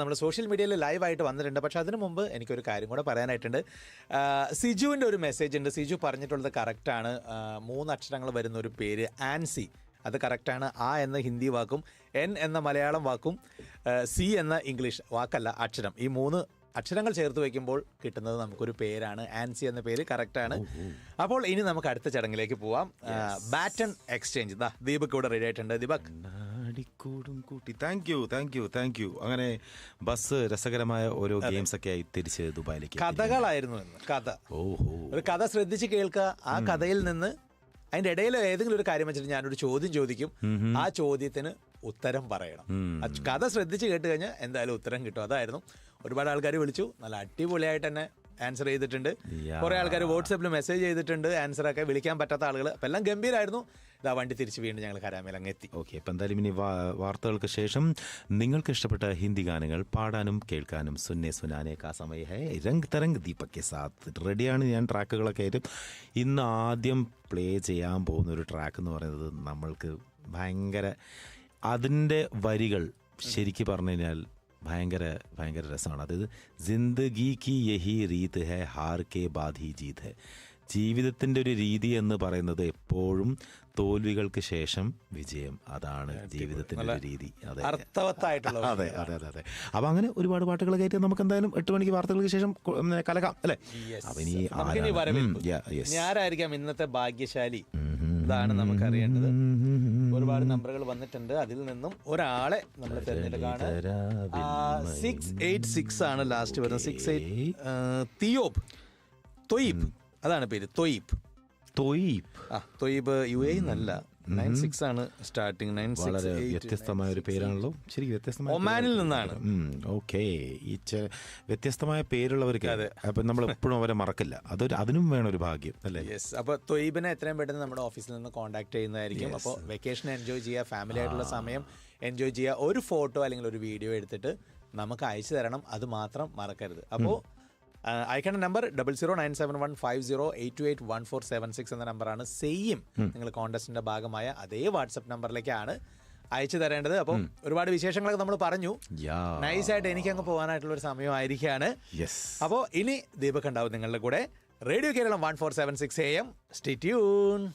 നമ്മൾ സോഷ്യൽ മീഡിയയിൽ ലൈവായിട്ട് വന്നിട്ടുണ്ട്. പക്ഷേ അതിനു മുമ്പ് എനിക്കൊരു കാര്യം കൂടെ പറയാനായിട്ടുണ്ട്. സിജുവിന്റെ ഒരു മെസ്സേജ് ഉണ്ട്. സിജു പറഞ്ഞിട്ടുള്ളത് കറക്റ്റാണ് മൂന്ന് അക്ഷരങ്ങൾ വരുന്ന ഒരു പേര് ആൻസി. അത് കറക്റ്റാണ് ആ എന്ന ഹിന്ദി വാക്കും എൻ എന്ന മലയാളം വാക്കും സി എന്ന ഇംഗ്ലീഷ് വാക്കല്ല അക്ഷരം. ഈ മൂന്ന് അക്ഷരങ്ങൾ ചേർത്ത് വയ്ക്കുമ്പോൾ കിട്ടുന്നത് നമുക്കൊരു പേരാണ്. ആൻസി എന്ന പേര് കറക്റ്റാണ് അപ്പോൾ ഇനി നമുക്ക് അടുത്ത ചടങ്ങിലേക്ക് പോവാം. ബാറ്റൺ എക്സ്ചേഞ്ച് ദീപക് ഇവിടെ റെഡി ആയിട്ടുണ്ട്. ദീപക്. നാടിക്കൂടും കൂട്ടി. Thank you thank you thank you അങ്ങനെ ബസ് രസകരമായ ഓരോ ഗെയിംസ് ഒക്കെ ആയി തിരിച്ച് ദുബായിലേക്ക് കഥകളായിരുന്നു കഥ. ഓഹോ. ഒരു കഥ ശ്രദ്ധിച്ച് കേൾക്കുക. ആ കഥയിൽ നിന്ന് അതിന്റെ ഇടയിൽ ഏതെങ്കിലും ഒരു കാര്യം വെച്ചിട്ട് ഞാനൊരു ചോദ്യം ചോദിക്കും. ആ ചോദ്യത്തിന് ഉത്തരം പറയണം. കഥ ശ്രദ്ധിച്ച് കേട്ട് കഴിഞ്ഞാൽ എന്തായാലും ഉത്തരം കിട്ടും. അതായിരുന്നു. ഒരുപാട് ആൾക്കാർ വിളിച്ചു. നല്ല അടിപൊളിയായിട്ട് തന്നെ ആൻസർ ചെയ്തിട്ടുണ്ട്. കുറെ ആൾക്കാർ വാട്സപ്പിൽ മെസ്സേജ് ചെയ്തിട്ടുണ്ട്. ആൻസർ ഒക്കെ വിളിക്കാൻ പറ്റാത്ത ആളുകൾ അപ്പം എല്ലാം ഗംഭീരമായിരുന്നു ഇതാ വണ്ടി തിരിച്ച് വീണ്ടും ഞങ്ങൾ കരാമേൽ അങ്ങ് എത്തി. ഓക്കെ അപ്പം എന്തായാലും ഇനി വാർത്തകൾക്ക് ശേഷം നിങ്ങൾക്ക് ഇഷ്ടപ്പെട്ട ഹിന്ദി ഗാനങ്ങൾ പാടാനും കേൾക്കാനും സുന്നേ സുനാനെ കാ സമയ ഹേ രംഗ് തരംഗ് ദീപക് കെ സാത്ത്. റെഡിയാണ് ഞാൻ ട്രാക്കുകളൊക്കെ ആയിട്ട്. ഇന്ന് ആദ്യം പ്ലേ ചെയ്യാൻ പോകുന്ന ഒരു ട്രാക്ക് എന്ന് പറയുന്നത് നമ്മൾക്ക് ഭയങ്കര അതിന്റെ വരികൾ ശരിക്കും പറഞ്ഞു കഴിഞ്ഞാൽ ഭയങ്കര ഭയങ്കര രസമാണ്. അതായത് ജിന്ദഗി കി യഹി രീത് ഹെ ഹാർ കെ ബാധി ജീത് ഹെ. ജീവിതത്തിന്റെ ഒരു രീതി എന്ന് പറയുന്നത് എപ്പോഴും തോൽവികൾക്ക് ശേഷം വിജയം. അതാണ് ജീവിതത്തിന്റെ ഒരു രീതി. അതെ. അർത്ഥവത്തായിട്ടുള്ള അതെ അതെ അതെ അതെ. അപ്പം അങ്ങനെ ഒരുപാട് പാട്ടുകൾ കയറ്റി നമുക്ക് എന്തായാലും എട്ട് മണിക്ക് വാർത്തകൾക്ക് ശേഷം കലകാം കലക്കാം അല്ലേ അപ്പം ഇനി ആരായിരിക്കാം ഇന്നത്തെ ഭാഗ്യശാലി? ഇതാണ് നമുക്ക് അറിയേണ്ടത് ഒരുപാട് നമ്പറുകൾ വന്നിട്ടുണ്ട്. അതിൽ നിന്നും ഒരാളെ നമ്മൾ തിരഞ്ഞെടുക്കാണ്. സിക്സ് എയ്റ്റ് സിക്സ് ആണ് ലാസ്റ്റ് വരുന്നത്. സിക്സ് എയ്റ്റ് തിയോബ് തൊയ്ബ് അതാണ് പേര്. തൊയ്ബ് തൊയ്പ്. ആ തൊയ്ബ് യു എ എന്നല്ല നയൻ സിക്സ് ആണ് സ്റ്റാർട്ടിങ് നയൻ വളരെ വ്യത്യസ്തമായ ഒരു പേരാണല്ലോ. ശരിക്കും വ്യത്യസ്തമായ ഒമാനിൽ നിന്നാണ്. ഓക്കെ. ഈ വ്യത്യസ്തമായ പേരുള്ളവർക്ക് അപ്പൊ നമ്മൾ എപ്പോഴും അവരെ മറക്കില്ല. അതൊരു അതിനും വേണം ഒരു ഭാഗ്യം അല്ലേ? യെസ് അപ്പോൾ തൊയ്ബിനെ എത്രയും പെട്ടെന്ന് നമ്മുടെ ഓഫീസിൽ നിന്ന് കോൺടാക്ട് ചെയ്യുന്നതായിരിക്കും. അപ്പോൾ വെക്കേഷൻ എൻജോയ് ചെയ്യുക ഫാമിലി ആയിട്ടുള്ള സമയം എൻജോയ് ചെയ്യുക ഒരു ഫോട്ടോ അല്ലെങ്കിൽ ഒരു വീഡിയോ എടുത്തിട്ട് നമുക്ക് അയച്ചു തരണം. അത് മാത്രം മറക്കരുത്. അപ്പോൾ അയക്കേണ്ട number double zero nine seven one five zero eight two eight one four seven six എന്ന നമ്പറാണ്. സെയിം നിങ്ങൾ കോൺടസ്റ്റിന്റെ ഭാഗമായ അതേ വാട്സപ്പ് നമ്പറിലേക്കാണ് അയച്ചു തരേണ്ടത്. അപ്പം ഒരുപാട് വിശേഷങ്ങളൊക്കെ നമ്മൾ പറഞ്ഞു. നൈസായിട്ട് എനിക്ക് അങ്ങ് പോകാനായിട്ടുള്ള ഒരു സമയമായിരിക്കാണ്. അപ്പോ അപ്പോൾ ഇനി ദീപക് ഉണ്ടാവും നിങ്ങളുടെ കൂടെ. Radio Keralam one four seven six A M സ്റ്റിറ്റ്യൂൺ